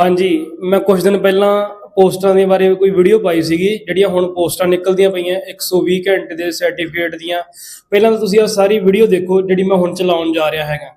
ਹਾਂਜੀ, ਮੈਂ ਕੁਝ ਦਿਨ ਪਹਿਲਾਂ ਪੋਸਟਾਂ ਦੇ ਬਾਰੇ ਕੋਈ ਵੀਡੀਓ ਪਾਈ ਸੀਗੀ, ਜਿਹੜੀਆਂ ਹੁਣ ਪੋਸਟਾਂ ਨਿਕਲਦੀਆਂ ਪਈਆਂ 120 ਘੰਟੇ ਦੇ ਸਰਟੀਫਿਕੇਟ ਦੀਆਂ। ਪਹਿਲਾਂ ਤਾਂ ਤੁਸੀਂ ਇਹ ਸਾਰੀ ਵੀਡੀਓ ਦੇਖੋ, ਜਿਹੜੀ ਮੈਂ ਹੁਣ ਚਲਾਉਣ ਜਾ ਰਿਹਾ ਹੈਗਾ।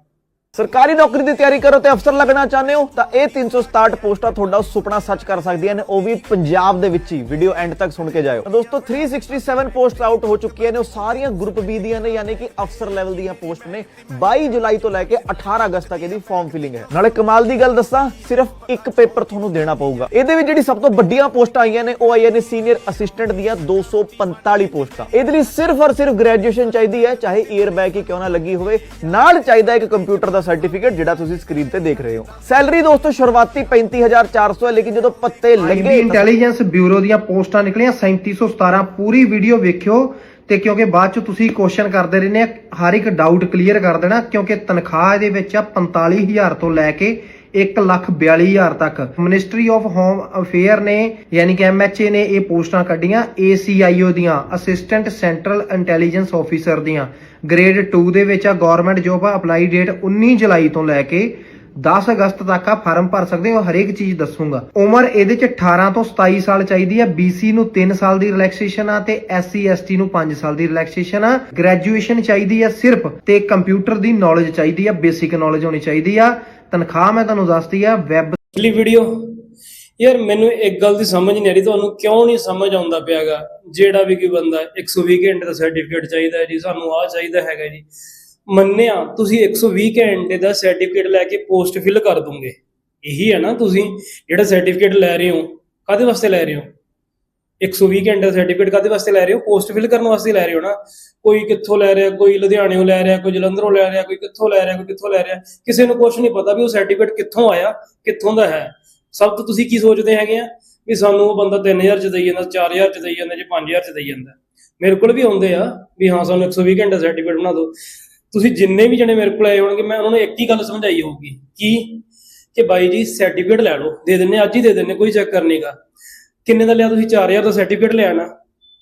ਸਰਕਾਰੀ ਨੌਕਰੀ ਦੀ ਤਿਆਰੀ ਕਰੋ ਤੇ ਅਫਸਰ ਲੱਗਣਾ ਚਾਹੁੰਦੇ ਹੋ, ਤਾਂ ਇਹ 367 ਪੋਸਟਾਂ ਤੁਹਾਡਾ ਸੁਪਨਾ ਸੱਚ ਕਰ ਸਕਦੀਆਂ ਨੇ। ਉਹ ਵੀ ਪੰਜਾਬ ਦੇ ਵਿੱਚ ਹੀ ਵੀਡੀਓ ਐਂਡ ਤੱਕ ਸੁਣ ਕੇ ਜਾਇਓ। ਦੋਸਤੋ 367 ਪੋਸਟ ਆਊਟ ਹੋ ਚੁੱਕੀਆਂ ਨੇ। ਉਹ ਸਾਰੀਆਂ ਗਰੁੱਪ ਬੀ ਦੀਆਂ ਨੇ, ਯਾਨੀ ਕਿ ਅਫਸਰ ਲੈਵਲ ਦੀਆਂ ਪੋਸਟ ਨੇ। 22 ਜੁਲਾਈ ਤੋਂ ਲੈ ਕੇ 18 ਅਗਸਤ ਤੱਕ ਇਹਦੀ ਫਾਰਮ ਫਿਲਿੰਗ ਹੈ। ਨਾਲੇ ਕਮਾਲ ਦੀ ਗੱਲ ਦੱਸਾਂ, ਸਿਰਫ ਇੱਕ ਪੇਪਰ ਤੁਹਾਨੂੰ ਦੇਣਾ ਪਊਗਾ। ਇਹਦੇ ਵਿੱਚ ਜਿਹੜੀ ਸਭ ਤੋਂ ਵੱਡੀਆਂ ਪੋਸਟਾਂ ਆਈਆਂ ਨੇ, ਉਹ ਆਈਆਂ ਨੇ ਸੀਨੀਅਰ ਅਸਿਸਟੈਂਟ ਦੀਆਂ 245 ਪੋਸਟਾਂ। ਇਹਦੇ ਲਈ ਸਿਰਫ ਔਰ ਸਿਰਫ ਗ੍ਰੈਜੂਏਸ਼ਨ ਚਾਹੀਦੀ ਹੈ, ਚਾਹੇ ਈਅਰ ਬੈਕ ਹੀ ਕਿਉਂ ਨਾ ਲੱਗੀ ਹੋਵੇ। ਨਾਲ ਚਾਹੀਦਾ ਇੱਕ ਕੰਪਿਊਟਰ ਦਾ ਸਰਟੀਫਿਕੇਟ ਜਿਹੜਾ ਤੁਸੀਂ ਸਕਰੀਨ ਤੇ ਦੇਖ ਰਹੇ ਹੋ। ਸੈਲਰੀ ਦੋਸਤੋ ਸ਼ੁਰੂਆਤੀ 35400 ਹੈ ਲੇਕਿਨ ਜਦੋਂ ਪੱਤੇ ਲੱਗੇ ਇੰਟੈਲੀਜੈਂਸ ਬਿਊਰੋ ਦੀਆਂ ਪੋਸਟਾਂ ਨਿਕਲੀਆਂ 3717 ਪੂਰੀ ਵੀਡੀਓ ਵੇਖਿਓ ਤੇ ਕਿਉਂਕਿ ਬਾਅਦ ਚ ਤੁਸੀਂ ਕੁਐਸਚਨ ਕਰਦੇ ਰਹਿੰਦੇ ਆ ਹਰ ਇੱਕ ਡਾਊਟ ਕਲੀਅਰ ਕਰ ਦੇਣਾ ਕਿਉਂਕਿ ਤਨਖਾਹ ਇਹਦੇ ਵਿੱਚ ਆ 45000 ਤੋਂ ਲੈ ਕੇ 142000 ਤੱਕ। ਮਿਨਿਸਟਰੀ ਆਫ ਹੋਮ ਅਫੇਅਰ ਨੇ, ਯਾਨੀ ਕਿ ਐਮਐਚਏ ਨੇ ਇਹ ਪੋਸਟਾਂ ਕੱਢੀਆਂ ACIO ਦੀਆਂ ਅਸਿਸਟੈਂਟ ਸੈਂਟਰਲ ਇੰਟੈਲੀਜੈਂਸ ਆਫੀਸਰ ਦੀਆਂ। ਗ੍ਰੇਡ 2 ਦੇ ਵਿੱਚ ਆ ਗਵਰਨਮੈਂਟ ਜੋਬ ਆ ਅਪਲਾਈ ਡੇਟ 19 ਜੁਲਾਈ ਤੋਂ ਲੈ ਕੇ 10 ਅਗਸਤ ਤੱਕ ਆ, ਫਾਰਮ ਭਰ ਸਕਦੇ ਹੋ, ਹਰੇਕ ਚੀਜ਼ ਦੱਸੂਗਾ। ਉਮਰ ਇਹਦੇ ਚ 18 ਤੋਂ 27 ਸਾਲ ਚਾਹੀਦੀ ਆ BC ਨੂੰ 3 ਸਾਲ ਦੀ ਰਿਲੈਕਸੇਸ਼ਨ ਆ ਤੇ SC ST ਨੂੰ 5 ਸਾਲ ਦੀ ਰਿਲੈਕਸੇਸ਼ਨ ਆ। ਗ੍ਰੈਜੂਏਸ਼ਨ ਚਾਹੀਦੀ ਆ ਸਿਰਫ ਤੇ ਕੰਪਿਊਟਰ ਦੀ ਨੌਲੇਜ ਚਾਹੀਦੀ ਆ ਬੇਸਿਕ ਨੌਲੇਜ ਹੋਣੀ ਚਾਹੀਦੀ ਆ। ਤਨਖਾਹ ਮੈਂ ਤੁਹਾਨੂੰ ਦੱਸਦੀ ਆ ਵੈਬ ਪਿਛਲੀ ਵੀਡੀਓ ਯਾਰ ਮੈਨੂੰ ਇੱਕ ਗੱਲ ਦੀ ਸਮਝ ਨਹੀਂ ਆ ਰਹੀ, ਤੁਹਾਨੂੰ ਕਿਉਂ ਨਹੀਂ ਸਮਝ ਆਉਂਦਾ ਪਿਆਗਾ? ਜਿਹੜਾ ਵੀ ਕੋਈ ਬੰਦਾ 120 ਘੰਟੇ ਦਾ ਸਰਟੀਫਿਕੇਟ ਚਾਹੀਦਾ ਹੈ ਜੀ, ਸਾਨੂੰ ਆਹ ਚਾਹੀਦਾ ਹੈਗਾ ਜੀ। ਮੰਨਿਆ, ਤੁਸੀਂ 120 ਘੰਟੇ ਦਾ ਸਰਟੀਫਿਕੇਟ ਲੈ ਕੇ ਪੋਸਟ ਫਿਲ ਕਰ ਦੋਗੇ। ਇਹੀ ਹੈ ਨਾ ਤੁਸੀਂ, ਜਿਹੜਾ ਸਰਟੀਫਿਕੇਟ ਲੈ ਰਹੇ ਹੋ ਕਾਦੇ ਵਾਸਤੇ ਲੈ ਰਹੇ ਹੋ? 120 ਘੰਟੇ ਦਾ ਸਰਟੀਫਿਕੇਟ ਕਾਦੇ ਵਾਸਤੇ ਲੈ ਰਹੇ ਹੋ? ਪੋਸਟ ਫਿਲ ਕਰਨ ਵਾਸਤੇ ਲੈ ਰਹੇ ਹੋ ਨਾ? ਕੋਈ ਕਿੱਥੋਂ ਲੈ ਰਿਹਾ, ਕੋਈ ਲੁਧਿਆਣਿਓਂ ਲੈ ਰਿਹਾ, ਕੋਈ ਜਲੰਧਰੋਂ ਲੈ ਰਿਹਾ, ਕੋਈ ਕਿੱਥੋਂ ਲੈ ਰਿਹਾ, ਕੋਈ ਕਿੱਥੋਂ ਲੈ ਰਿਹਾ? ਕਿਸੇ ਨੂੰ ਕੁਝ ਨਹੀਂ ਪਤਾ ਵੀ ਉਹ ਸਰਟੀਫਿਕੇਟ ਕਿੱਥੋਂ ਆਇਆ, ਕਿੱਥੋਂ ਦਾ ਹੈ। ਸਭ ਤੋਂ ਤੁਸੀਂ ਕੀ ਸੋਚਦੇ ਹੈਗੇ ਆ? ਵੀ ਸਾਨੂੰ ਉਹ ਬੰਦਾ 3000 ਚ ਦੇਈ ਜਾਂਦਾ 4000 ਚ ਦੇਈ ਜਾਂਦਾ ਜੇ 5000 ਚ ਦੇਈ ਜਾਂਦਾ। ਮੇਰੇ ਕੋਲ ਵੀ ਆਉਂਦੇ ਆ ਵੀ ਹਾਂ, ਸਾਨੂੰ 120 ਘੰਟੇ ਸਰਟੀਫਿਕੇਟ ਬਣਾ ਦਿਓ। ਤੁਸੀਂ ਜਿੰਨੇ ਵੀ ਜਣੇ ਮੇਰੇ ਕੋਲ ਆਏ ਹੋਣਗੇ, ਮੈਂ ਉਹਨਾਂ ਨੂੰ ਇੱਕ ਹੀ ਗੱਲ ਸਮਝਾਈ ਹੋਊਗੀ। ਕਿ? ਕਿ ਬਾਈ ਜੀ ਸਰਟੀਫਿਕੇਟ ਲੈ ਲਓ। ਦੇ ਦਿੰਨੇ ਅੱਜ ਹੀ ਦੇ ਦਿੰਨੇ, ਕੋਈ ਚੱਕਰ ਨਹੀਂਗਾ ਕਿੰਨੇ ਦਾ ਲਿਆ ਤੁਸੀਂ? 4000 ਦਾ ਸਰਟੀਫਿਕੇਟ ਲਿਆ ਨਾ।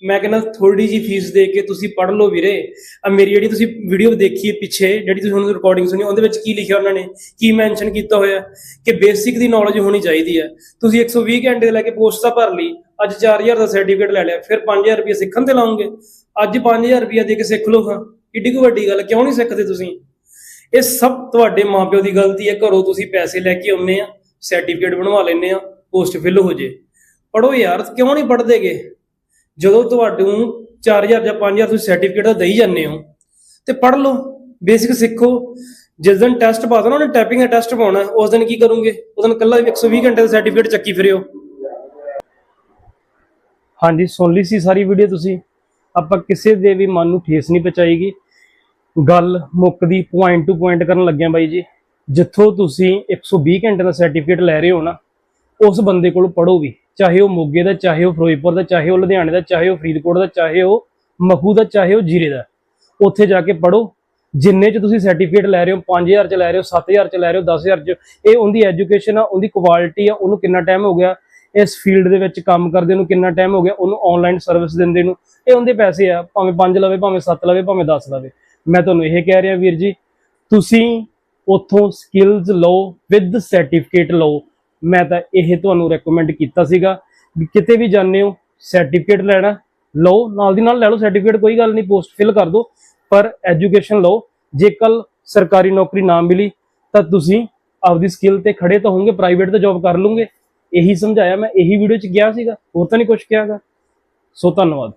ਮੈਂ ਕਹਿੰਦਾ ਥੋੜੀ ਜੀ ਫੀਸ ਦੇ ਕੇ ਤੁਸੀਂ ਪੜ੍ਹ ਲਓ ਵੀਰੇ। ਆ ਮੇਰੀ ਜਿਹੜੀ ਤੁਸੀਂ ਵੀਡੀਓ ਦੇਖੀ ਹੈ ਪਿੱਛੇ, ਜਿਹੜੀ ਤੁਸੀਂ ਹੁਣ ਰਿਕਾਰਡਿੰਗ ਸੁਣੀ, ਉਹਦੇ ਵਿੱਚ ਕੀ ਲਿਖਿਆ ਉਹਨਾਂ ਨੇ? ਕੀ ਮੈਂਸ਼ਨ ਕੀਤਾ ਹੋਇਆ? ਕਿ ਬੇਸਿਕ ਦੀ ਨੌਲੇਜ ਹੋਣੀ ਚਾਹੀਦੀ ਹੈ। ਤੁਸੀਂ 120 ਘੰਟੇ ਲੈ ਕੇ ਪੋਸਟ ਤਾਂ ਭਰ ਲਈ, ਅੱਜ 4000 ਦਾ ਸਰਟੀਫਿਕੇਟ ਲੈ ਲਿਆ, ਫਿਰ 5000 ਰੁਪਏ ਸਿੱਖਣ ਤੇ ਲਾਉਂਗੇ ਅੱਜ 5000 ਰੁਪਏ ਦੇ ਕੇ ਸਿੱਖ ਲਓ ਹਾਂ। ਕਿੱਡੀ ਕੁ ਵੱਡੀ ਗੱਲ, ਕਿਉਂ ਨਹੀਂ ਸਿੱਖਦੇ ਤੁਸੀਂ? ਇਹ ਸਭ ਤੁਹਾਡੇ ਮਾਪਿਓ ਦੀ ਗਲਤੀ ਹੈ। ਘਰੋਂ ਤੁਸੀਂ ਪੈਸੇ ਲੈ ਕੇ ਆਉਂਦੇ ਆ ਸਰਟੀਫਿਕੇਟ ਬਣਵਾ ਲੈਂਦੇ ਆ ਪੋਸਟ ਫਿਲ ਹੋ ਜੇ। ਪੜੋ ਯਾਰ, ਕਿਉਂ ਨਹੀਂ ਪੜਦੇਗੇ ਜਦੋਂ ਤੁਹਾਨੂੰ 4000 ਜਾਂ 5000 ਤੁਸੀਂ ਸਰਟੀਫਿਕੇਟ ਦੇਈ ਜਾਂਦੇ ਹੋ। ਤੇ ਪੜ ਲਓ ਬੇਸਿਕ ਸਿੱਖੋ। ਜਿਸ ਦਿਨ ਟੈਸਟ ਪਾਦਾ ਨਾ ਉਹਨੇ ਟਾਈਪਿੰਗ ਦਾ ਟੈਸਟ ਪਾਉਣਾ। ਉਸ ਦਿਨ ਕੀ ਕਰੋਗੇ? ਉਸ ਦਿਨ ਕੱਲਾ 120 ਘੰਟੇ ਦਾ ਸਰਟੀਫਿਕੇਟ ਚੱਕੀ ਫਿਰਿਓ। ਹਾਂਜੀ, ਸੁਣ ਲਈ ਸੀ ਸਾਰੀ ਵੀਡੀਓ ਤੁਸੀਂ। ਆਪਾਂ ਕਿਸੇ ਦੇ ਵੀ ਮਨ ਨੂੰ ਠੇਸ ਨਹੀਂ ਪਹੁੰਚਾਏਗੀ ਗੱਲ ਮੁੱਕਦੀ ਪੁਆਇੰਟ ਟੂ ਪੁਆਇੰਟ ਕਰਨ ਲੱਗਿਆ ਬਾਈ ਜੀ। ਜਿੱਥੋਂ ਤੁਸੀਂ 120 ਘੰਟੇ ਦਾ ਸਰਟੀਫਿਕੇਟ ਲੈ ਰਹੇ ਹੋ ਨਾ, ਉਸ ਬੰਦੇ ਕੋਲ ਪੜੋ ਵੀ ਚਾਹੇ ਉਹ ਮੋਗੇ ਦਾ, ਚਾਹੇ ਉਹ ਫਿਰੋਜ਼ਪੁਰ ਦਾ, ਚਾਹੇ ਉਹ ਲੁਧਿਆਣੇ ਦਾ, ਚਾਹੇ ਉਹ ਫਰੀਦਕੋਟ ਦਾ, ਚਾਹੇ ਉਹ ਮਖੂ ਦਾ, ਚਾਹੇ ਉਹ ਜੀਰੇ ਦਾ। ਉੱਥੇ ਜਾ ਕੇ ਪੜੋ ਜਿੰਨੇ ਚ ਤੁਸੀਂ ਸਰਟੀਫਿਕੇਟ ਲੈ ਰਹੇ ਹੋ 5000 ਚ ਲੈ ਰਹੇ ਹੋ 7000 ਚ ਲੈ ਰਹੇ ਹੋ 10000 ਚ, ਇਹ ਉਹਦੀ ਐਜੂਕੇਸ਼ਨ ਆ, ਉਹਦੀ ਕੁਆਲਿਟੀ ਆ, ਉਹਨੂੰ ਕਿੰਨਾ ਟਾਈਮ ਹੋ ਗਿਆ? ਇਸ ਫੀਲਡ ਦੇ ਵਿੱਚ ਕੰਮ ਕਰਦੇ ਨੂੰ ਕਿੰਨਾ ਟਾਈਮ ਹੋ ਗਿਆ? ਉਹਨੂੰ ਆਨਲਾਈਨ ਸਰਵਿਸ ਦਿੰਦੇ ਨੂੰ। ਇਹ ਉਹਦੇ ਪੈਸੇ ਆ, ਭਾਵੇਂ 5 ਲਵੇ, ਭਾਵੇਂ 7 ਲਵੇ, ਭਾਵੇਂ 10 ਲਵੇ। ਮੈਂ ਤੁਹਾਨੂੰ ਇਹ ਕਹਿ ਰਿਹਾ ਵੀਰ ਜੀ, ਤੁਸੀਂ ਉਥੋਂ ਸਕਿੱਲਸ ਲਓ ਵਿਦ ਸਰਟੀਫਿਕੇਟ ਲਓ। ਮੈਂ ਤਾਂ ਇਹ ਤੁਹਾਨੂੰ ਰეკਮੈਂਡ ਕੀਤਾ ਸੀਗਾ ਵੀ ਕਿਤੇ ਵੀ ਜਾਂਦੇ ਹੋ ਸਰਟੀਫਿਕੇਟ ਲੈਣਾ, ਲਓ, ਨਾਲ ਦੀ ਨਾਲ ਲੈ ਲਓ ਸਰਟੀਫਿਕੇਟ ਕੋਈ ਗੱਲ ਨਹੀਂ ਪੋਸਟ ਫਿਲ ਕਰ ਦਿਓ, ਪਰ ਐਜੂਕੇਸ਼ਨ ਲਓ, ਜੇ ਕੱਲ ਸਰਕਾਰੀ ਨੌਕਰੀ ਨਾ ਮਿਲੀ, ਤਾਂ ਤੁਸੀਂ ਆਪਦੀ ਸਕਿੱਲ ਤੇ ਖੜੇ ਤਾਂ ਹੋਵੋਗੇ ਪ੍ਰਾਈਵੇਟ ਤੇ ਜੌਬ ਕਰ ਲਓਗੇ। ਇਹੀ ਸਮਝਾਇਆ ਮੈਂ, ਇਹੀ ਵੀਡੀਓ ਚ ਗਿਆ ਸੀਗਾ, ਹੋਰ ਤਾਂ ਨਹੀਂ ਕੁਝ ਕਿਹਾਗਾ। ਸੋ ਧੰਨਵਾਦ।